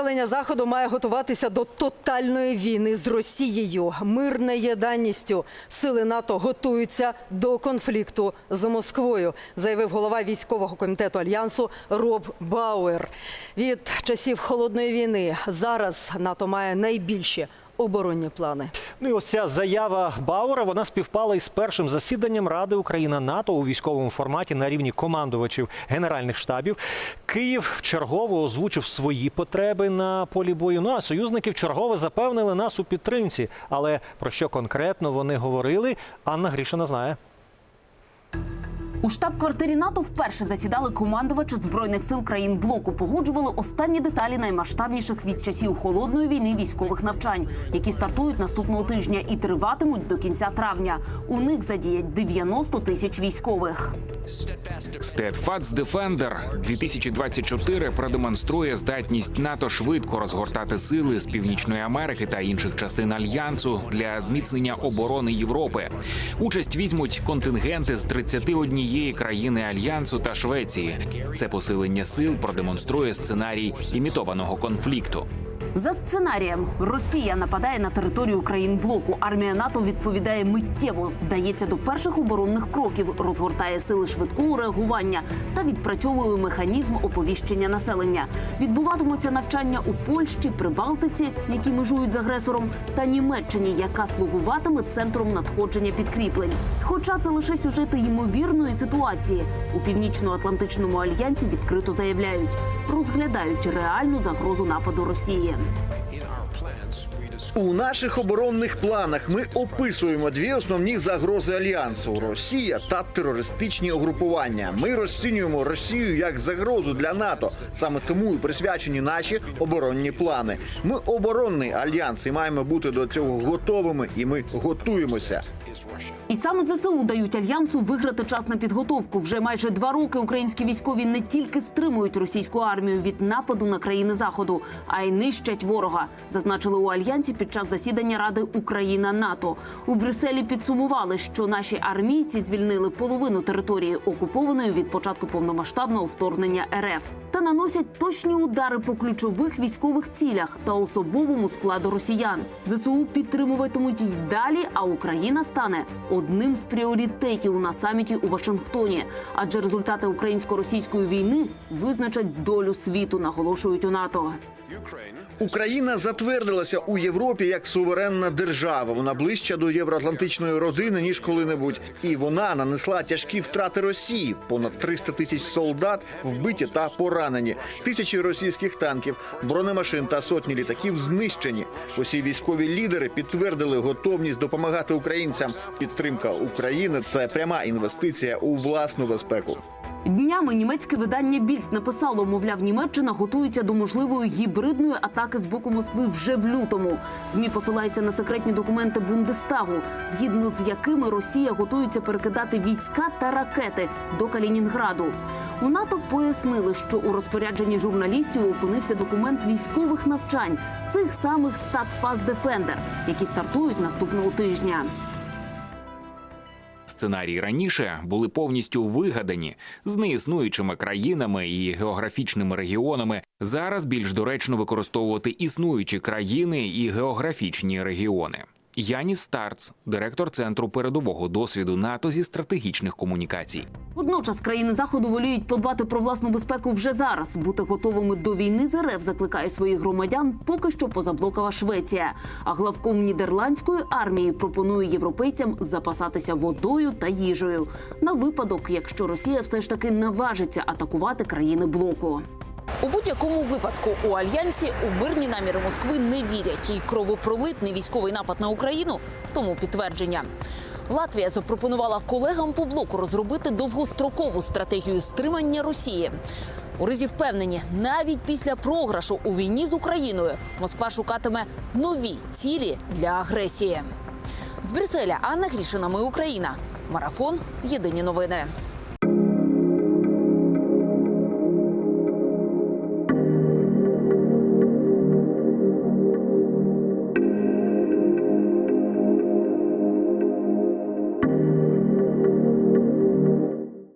Населення заходу має готуватися до тотальної війни з Росією. Мир не є даністю. Сили НАТО готуються до конфлікту з Москвою, заявив голова військового комітету альянсу Роб Бауер. Від часів холодної війни зараз НАТО має найбільші оборонні плани. Ну і ось ця заява Баура вона співпала із першим засіданням Ради Україна НАТО у військовому форматі на рівні командувачів генеральних штабів. Київ вчергово озвучив свої потреби на полі бою. Ну а союзники вчергово запевнили нас у підтримці. Але про що конкретно вони говорили, Анна Грішина знає. У штаб-квартирі НАТО вперше засідали командувачі збройних сил країн блоку. Погоджували останні деталі наймасштабніших від часів холодної війни військових навчань, які стартують наступного тижня і триватимуть до кінця травня. У них задіять 90 тисяч військових. Steadfast Defender 2024 продемонструє здатність НАТО швидко розгортати сили з Північної Америки та інших частин альянсу для зміцнення оборони Європи. Участь візьмуть контингенти з 31 країни альянсу та Швеції. Це посилення сил продемонструє сценарій імітованого конфлікту. За сценарієм Росія нападає на територію країн блоку. Армія НАТО відповідає миттєво, вдається до перших оборонних кроків, розгортає сили швидкого реагування та відпрацьовує механізм оповіщення населення. Відбуватимуться навчання у Польщі, Прибалтиці, які межують з агресором, та Німеччині, яка слугуватиме центром надходження підкріплень. Хоча це лише сюжети ймовірної ситуації у північно-атлантичному альянсі відкрито заявляють, розглядають реальну загрозу нападу Росії. У наших оборонних планах ми описуємо дві основні загрози альянсу: Росія та терористичні угрупування. Ми розцінюємо Росію як загрозу для НАТО. Саме тому і присвячені наші оборонні плани. Ми оборонний альянс і маємо бути до цього готовими, і ми готуємося. І саме ЗСУ дають альянсу виграти час на підготовку. Вже майже два роки українські військові не тільки стримують російську армію від нападу на країни заходу, а й нищать ворога. Зазначили у альянсі під час засідання Ради Україна НАТО. У Брюсселі підсумували, що наші армійці звільнили половину території окупованої від початку повномасштабного вторгнення РФ та наносять точні удари по ключових військових цілях та особовому складу росіян. ЗСУ підтримуватимуть й далі, а Україна стане одним з пріоритетів на саміті у Вашингтоні. Адже результати українсько-російської війни визначать долю світу, наголошують у НАТО. Україна затвердилася у Європі як суверенна держава. Вона ближча до євроатлантичної родини ніж коли-небудь. І вона нанесла тяжкі втрати Росії. Понад 300 тисяч солдат вбиті та поранені. Тисячі російських танків, бронемашин та сотні літаків знищені. Усі військові лідери підтвердили готовність допомагати українцям. Підтримка України це пряма інвестиція у власну безпеку. Днями німецьке видання Більд написало, мовляв, Німеччина готується до можливої гібридної атаки з боку Москви вже в лютому. Змі посилається на секретні документи Бундестагу, згідно з якими Росія готується перекидати війська та ракети до Калінінграду. У НАТО пояснили, що у розпорядженні журналістів опинився документ військових навчань цих самих Статфас Дефендер, які стартують наступного тижня. Сценарії раніше були повністю вигадані з неіснуючими країнами і географічними регіонами. Зараз більш доречно використовувати існуючі країни і географічні регіони. Яніс Старц, директор центру передового досвіду НАТО зі стратегічних комунікацій. Водночас країни заходу воліють подбати про власну безпеку вже зараз. Бути готовими до війни з РФ закликає своїх громадян поки що позаблокова Швеція. А главком нідерландської армії пропонує європейцям запасатися водою та їжею на випадок, якщо Росія все ж таки наважиться атакувати країни блоку. У будь-якому випадку у альянсі у мирні наміри Москви не вірять. І кровопролитний військовий напад на Україну тому підтвердження. Латвія запропонувала колегам по блоку розробити довгострокову стратегію стримання Росії. У Ризі впевнені, навіть після програшу у війні з Україною Москва шукатиме нові цілі для агресії. З Брюсселя Анна Грішина. Ми Україна. Марафон. Єдині новини.